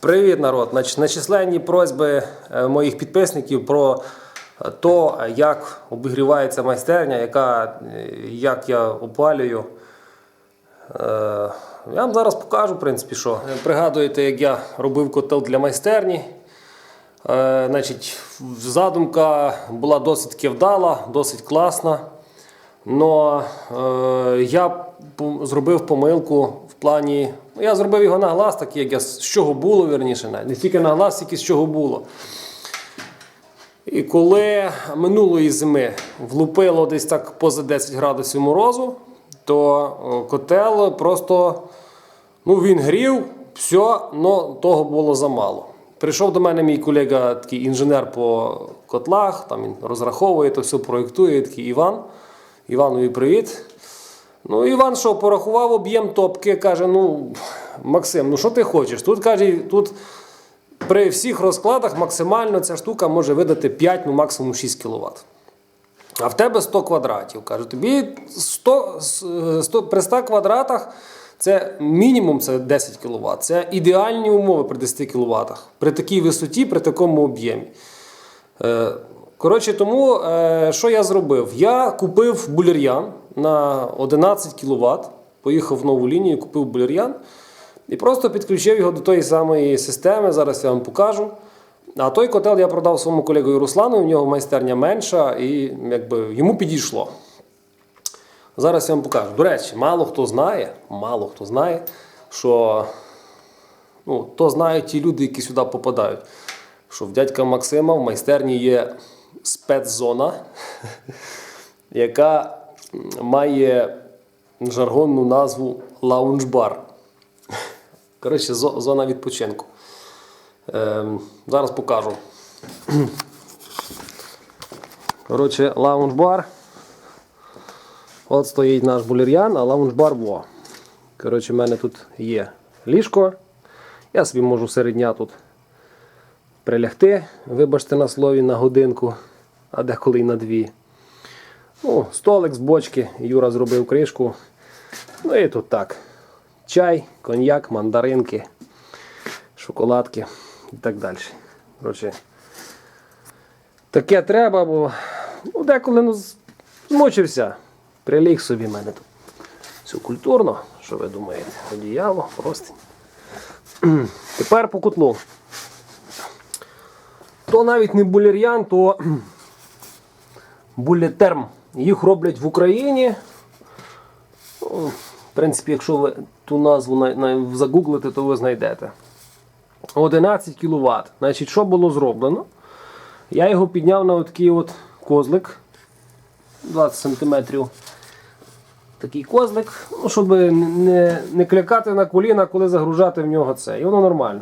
Привіт, народ! На численні просьби е, моїх підписників про те, як обігрівається майстерня, яка, е, як я опалюю. Е, Я вам зараз покажу, в принципі, що. Е, Пригадуєте, як я робив котел для майстерні. Е, Значить, задумка була досить вдала, досить класна. Но е, я зробив помилку в плані. Ну, я зробив його на глаз, так як я з чого було, навіть. не тільки на глаз, тільки з чого було. І коли минулої зими влупило десь так поза 10 градусів морозу, то котел просто ну, він грів, все, але того було замало. Прийшов до мене мій колега, такий інженер по котлах, там він розраховує, то все проєктує, такий Іван. Іванові привіт. Ну, Іван що, порахував об'єм топки, каже: ну, Максим, ну що ти хочеш? Тут каже, тут при всіх розкладах максимально ця штука може видати 5, ну максимум 6 кВт. А в тебе 100 квадратів. Кажу, тобі 100, 100, при 100 квадратах це мінімум це 10 кВт. Це ідеальні умови при 10 кВт. При такій висоті, при такому об'ємі. Е, Коротше, тому е, що я зробив? Я купив булір'ян на 11 кВт, поїхав в нову лінію, купив булір'ян і просто підключив його до тої самої системи. Зараз я вам покажу. А той котел я продав своєму колегою Руслану, у нього майстерня менша, і якби йому підійшло. Зараз я вам покажу. До речі, мало хто знає, мало хто знає, що ну, то знають ті люди, які сюди попадають. Що в дядька Максима в майстерні є спецзона, яка має жаргонну назву лаунж-бар. Коротше, зона відпочинку. Ем, зараз покажу. Коротше, лаунж-бар. От стоїть наш булір'ян, а лаунж-бар во. Коротше, в мене тут є ліжко. Я собі можу серед дня тут прилягти, вибачте на слові, на годинку, а деколи й на дві. Ну, столик з бочки, Юра зробив кришку. Ну і тут так. Чай, коньяк, мандаринки, шоколадки і так далі. Коротше, таке треба, бо ну, деколи ну, змучився. Приліг собі в мене тут. Все культурно, що ви думаєте? Одіяло, простинь. Тепер по котлу. То навіть не булір'ян, то булетерм. Їх роблять в Україні. Ну, В принципі, якщо ви ту назву на, на, загуглите, то ви знайдете. 11 кВт. Значить, що було зроблено? Я його підняв на такий от козлик 20 см. Такий козлик, ну, щоб не, не клякати на коліна, коли загружати в нього це. І воно нормально.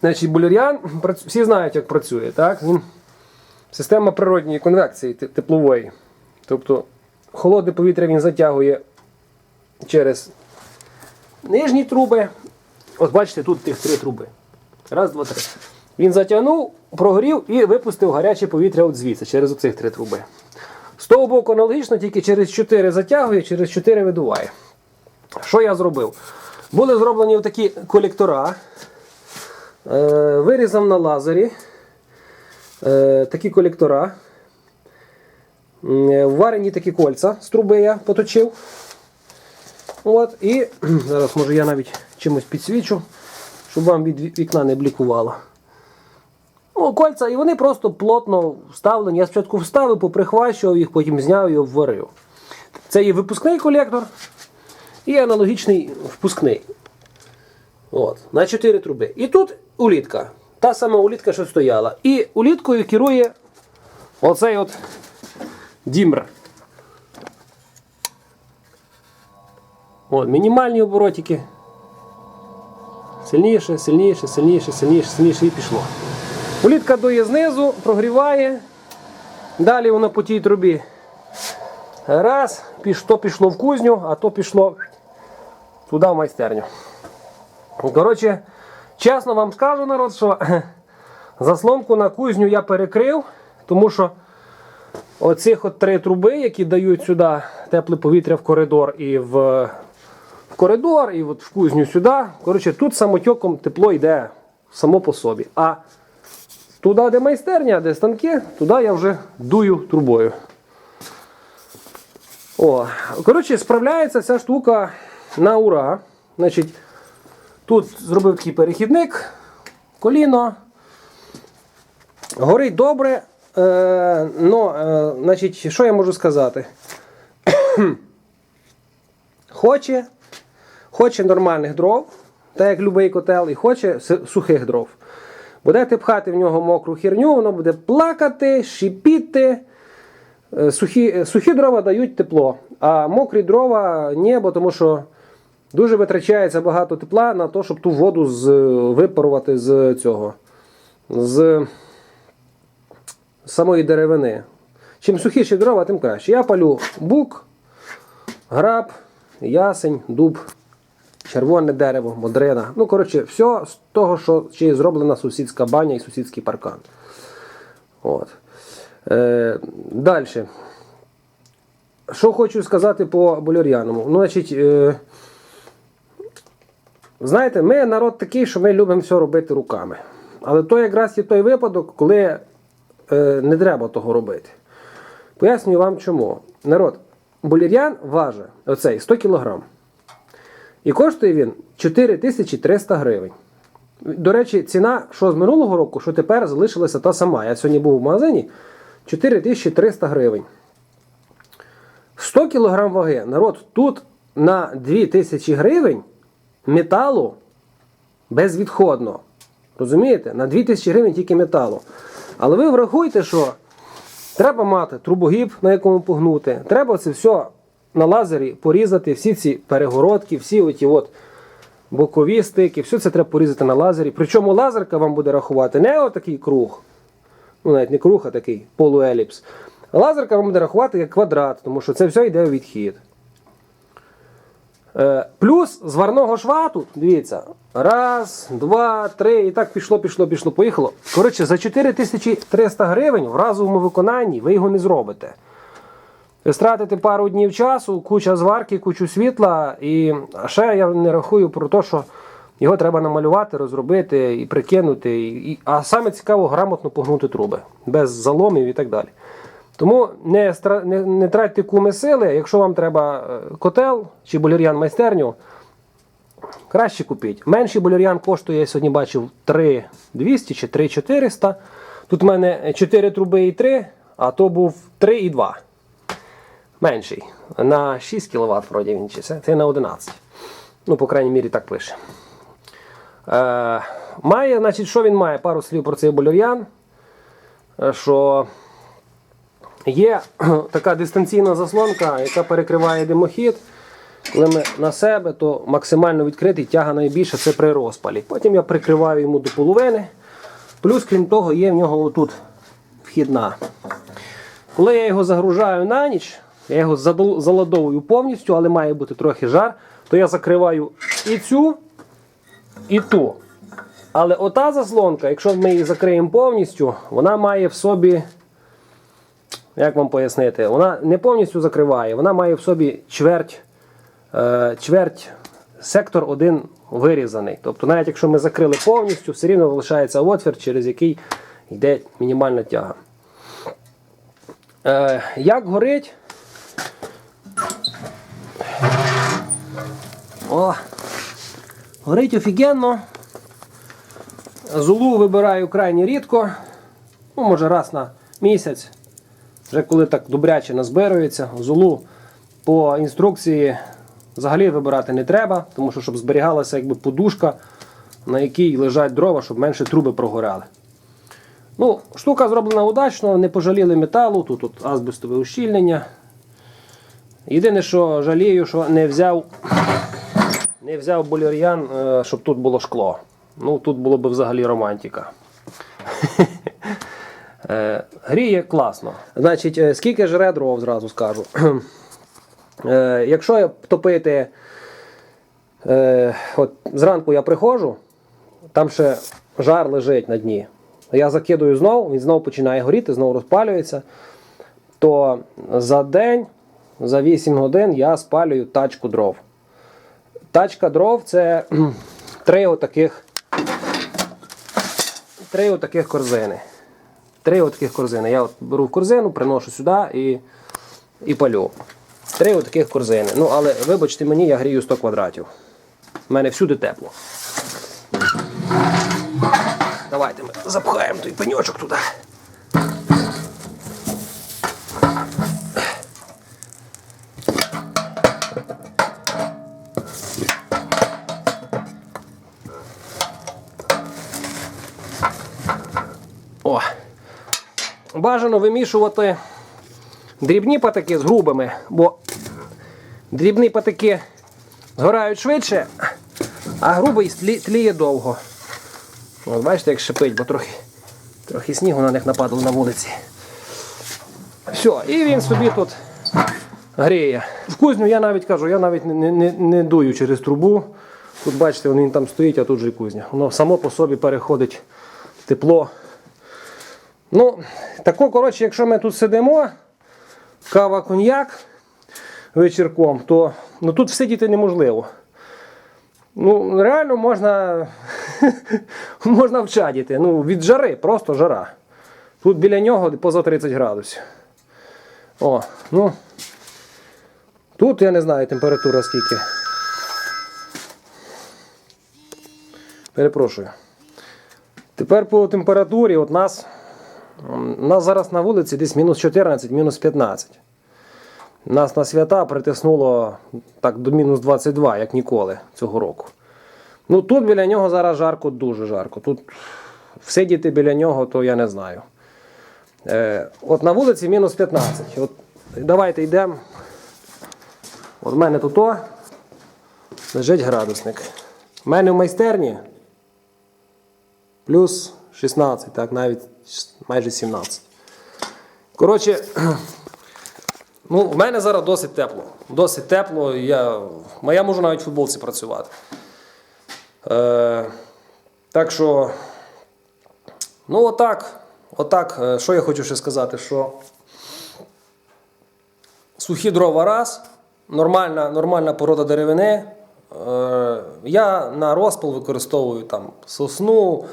Значить, булір'ян, всі знають, як працює. Так? Він система природньої конвекції теплової. Тобто холодне повітря він затягує через нижні труби. От бачите, тут тих три труби. Раз, два, три. Він затягнув, прогорів і випустив гаряче повітря от звідси, через оцих три труби. З того боку аналогічно, тільки через 4 затягує, через 4 видуває. Що я зробив? Були зроблені такі колектора. Е, вирізав на лазері е, такі колектора. Е, Варені такі кольця з труби я поточив. От, і зараз може я навіть чимось підсвічу, щоб вам від вікна не блікувало. Ну, кольця, і вони просто плотно вставлені. Я спочатку вставив, поприхвачував їх, потім зняв і обварив. Це є випускний колектор і аналогічний впускний. От, на 4 труби. І тут улітка. Та сама улітка, що стояла. І уліткою керує оцей от дімр. От, мінімальні оборотики. Сильніше, сильніше, сильніше, сильніше, сильніше і пішло. Улітка дує знизу, прогріває. Далі воно по тій трубі. Раз, то пішло в кузню, а то пішло туди в майстерню. Коротше, чесно вам скажу, народ, що заслонку на кузню я перекрив, тому що оцих от три труби, які дають сюди тепле повітря в коридор і в коридор і от в кузню сюди. Коротше, тут самотьоком тепло йде само по собі. А туди, де майстерня, де станки, туди я вже дую трубою. О, коротше, справляється ця штука на ура. Значить, тут зробив такий перехідник, коліно. Горить добре. Е, ну, е, значить, що я можу сказати? хоче, хоче нормальних дров, так як любий котел, і хоче сухих дров. Будете пхати в нього мокру херню, воно буде плакати, шипіти. Е, Сухі, сухі дрова дають тепло, а мокрі дрова ні, бо тому що дуже витрачається багато тепла на те, щоб ту воду з, випарувати з цього. З самої деревини. Чим сухіші дрова, тим краще. Я палю бук, граб, ясень, дуб, червоне дерево, модрина. Ну, коротше, все з того, що ще зроблена сусідська баня і сусідський паркан. От. Е, Далі. Що хочу сказати по боляр'яному? Ну, значить, е, знаєте, ми народ такий, що ми любимо все робити руками. Але то якраз є той випадок, коли е, не треба того робити. Пояснюю вам чому. Народ, болір'ян важить оцей 100 кг. І коштує він 4300 гривень. До речі, ціна, що з минулого року, що тепер залишилася та сама. Я сьогодні був в магазині 4300 гривень. 100 кг ваги. Народ, тут на 2000 гривень металу безвідходно. Розумієте? На 2000 гривень тільки металу. Але ви врахуйте, що треба мати трубогіб, на якому погнути. Треба це все на лазері порізати, всі ці перегородки, всі оті от бокові стики, все це треба порізати на лазері. Причому лазерка вам буде рахувати не отакий круг, ну навіть не круг, а такий полуеліпс. Лазерка вам буде рахувати як квадрат, тому що це все йде у відхід. Е, Плюс зварного швату, дивіться, раз, два, три, і так пішло, пішло, пішло, поїхало. Коротше, за 4300 гривень в разовому виконанні ви його не зробите. Ви стратите пару днів часу, куча зварки, кучу світла, і ще я не рахую про те, що його треба намалювати, розробити і прикинути. І, а саме цікаво грамотно погнути труби, без заломів і так далі. Тому не, не, не тратьте куми сили, якщо вам треба е, котел чи болір'ян майстерню, краще купіть. Менший болір'ян коштує, я сьогодні бачив 3200 чи 3400. Тут в мене 4 труби і 3, а то був 3 і 2. Менший. На 6 кВт вроді він чи це, на 11. Ну, по крайній мірі, так пише. Е, має, значить, що він має? Пару слів про цей болір'ян. Е, Що Є така дистанційна заслонка, яка перекриває димохід. Коли ми на себе, то максимально відкритий, тяга найбільше це при розпалі. Потім я прикриваю йому до половини. Плюс, крім того, є в нього отут вхідна. Коли я його загружаю на ніч, я його заладовую повністю, але має бути трохи жар, то я закриваю і цю, і ту. Але ота заслонка, якщо ми її закриємо повністю, вона має в собі як вам пояснити, вона не повністю закриває, вона має в собі чверть, е, чверть сектор один вирізаний. Тобто, навіть якщо ми закрили повністю, все рівно залишається отвір, через який йде мінімальна тяга. Е, як горить? О, горить офігенно. Зулу вибираю крайні рідко. Ну, може раз на місяць. Вже коли так добряче назбирується, зулу по інструкції взагалі вибирати не треба, тому що щоб зберігалася якби подушка, на якій лежать дрова, щоб менше труби прогоряли. Ну, Штука зроблена удачно, не пожаліли металу, тут, тут азбестове ущільнення. Єдине, що жалію, що не взяв не взяв болір'ян, е, щоб тут було шкло. Ну, тут було б взагалі романтика. Е, Гріє класно. Значить, е, скільки жре дров, зразу скажу. Е, Якщо топити, е, от зранку я приходжу, там ще жар лежить на дні. Я закидую знову, він знову починає горіти, знову розпалюється. То за день, за 8 годин я спалюю тачку дров. Тачка дров це три отаких. Три отаких корзини. Три таких корзини. Я от беру корзину, приношу сюди і, і палю. Три таких корзини. Ну, але вибачте мені, я грію 100 квадратів. У мене всюди тепло. Давайте ми запхаємо той пеньочок туди. Бажано вимішувати дрібні патики з грубими, бо дрібні патики згорають швидше, а грубий тліє довго. От бачите, як шипить, бо трохи, трохи снігу на них нападало на вулиці. Все, і він собі тут гріє. В кузню я навіть кажу, я навіть не, не, не дую через трубу. Тут бачите, він там стоїть, а тут же і кузня. Воно само по собі переходить тепло. Ну, тако, коротше, якщо ми тут сидимо, кава коньяк вечірком, то ну, тут всидіти неможливо. Ну, реально можна, можна вчадіти. Ну, від жари, просто жара. Тут біля нього поза 30 градусів. О, ну. Тут я не знаю температура скільки. Перепрошую. Тепер по температурі от нас, м, нас зараз на вулиці десь мінус 14, мінус 15. Нас на свята притиснуло так до мінус 22, як ніколи цього року. Ну тут біля нього зараз жарко, дуже жарко. Тут сидіти біля нього, то я не знаю. Е, от на вулиці мінус 15. От, давайте йдемо. От в мене тут о, лежить градусник. У мене в майстерні плюс 16, так, навіть майже 17. Коротше, ну, в мене зараз досить тепло. Досить тепло. Я, я можу навіть в футболці працювати. Е, так що, ну, отак. Отак, е, що я хочу ще сказати, що сухі дрова раз, нормальна, нормальна порода деревини. Е, я на розпал використовую там сосну,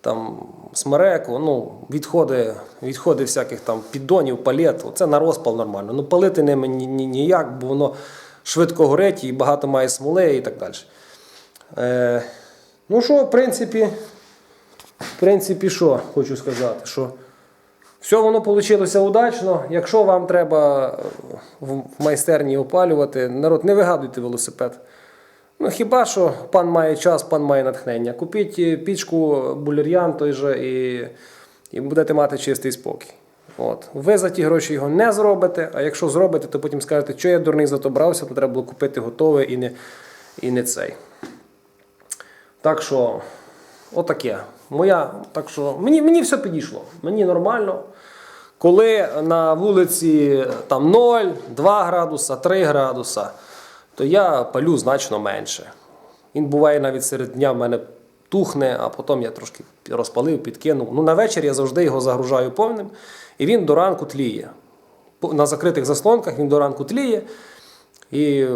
там смереку, ну, відходи, відходи всяких там піддонів, палет. Це на розпал нормально. Ну, палити ними ні, ні, ніяк, бо воно швидко горить і багато має смоли і так далі. Е, ну що, в принципі, в принципі, що хочу сказати, що все воно вийшло удачно. Якщо вам треба е, в майстерні опалювати, народ, не вигадуйте велосипед. Ну, хіба що пан має час, пан має натхнення. Купіть е, пічку булер'ян той же і, і будете мати чистий спокій. От. Ви за ті гроші його не зробите, а якщо зробите, то потім скажете, що я дурний за то брався, то треба було купити готове і не, і не цей. Так що, отаке. Моя, так що, мені, мені все підійшло. Мені нормально. Коли на вулиці там 0, 2 градуса, 3 градуса, то я палю значно менше. Він буває навіть серед дня в мене тухне, а потім я трошки розпалив, підкинув. Ну, на вечір я завжди його загружаю повним, і він до ранку тліє. На закритих заслонках він до ранку тліє. І,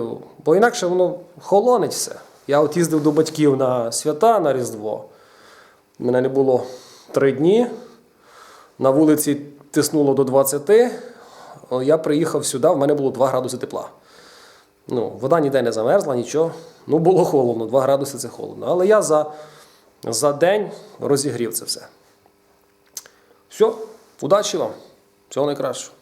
бо інакше воно холонить все. Я от їздив до батьків на свята на Різдво. Мене не було три дні. На вулиці тиснуло до 20. Я приїхав сюди, в мене було 2 градуси тепла. Ну, вода ніде не замерзла, нічого. Ну, було холодно, 2 градуси це холодно. Але я за, за день розігрів це все. Все, удачі вам. Всього найкращого.